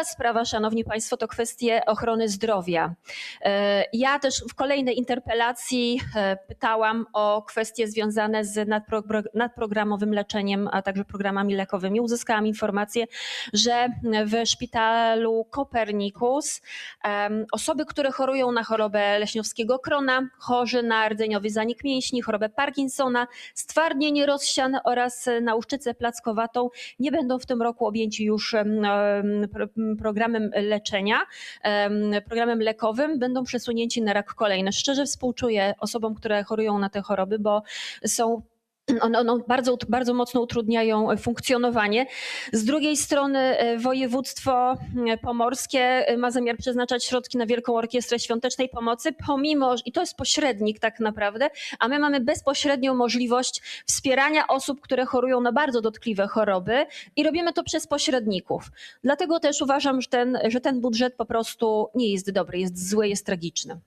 Druga sprawa, Szanowni Państwo, to kwestie ochrony zdrowia. E, Ja też w kolejnej interpelacji e, pytałam o kwestie związane z nadpro- nadprogramowym leczeniem, a także programami lekowymi. Uzyskałam informację, że w szpitalu Kopernikus osoby, które chorują na chorobę leśniowskiego krona, chorzy na rdzeniowy zanik mięśni, chorobę Parkinsona, stwardnienie rozsiane oraz na uszczycę plackowatą nie będą w tym roku objęci już programem leczenia, em, programem lekowym, będą przesunięci na rok kolejny. Szczerze współczuję osobom, które chorują na te choroby, bo są one, one bardzo, bardzo mocno utrudniają funkcjonowanie. Z drugiej strony e, województwo e, pomorskie e, ma zamiar przeznaczać środki na Wielką Orkiestrę Świątecznej Pomocy, pomimo, i to jest pośrednik tak naprawdę, a my mamy bezpośrednią możliwość wspierania osób, które chorują na bardzo dotkliwe choroby i robimy to przez pośredników. Dlatego też uważam, że ten, że ten budżet po prostu nie jest dobry, jest zły, jest tragiczny.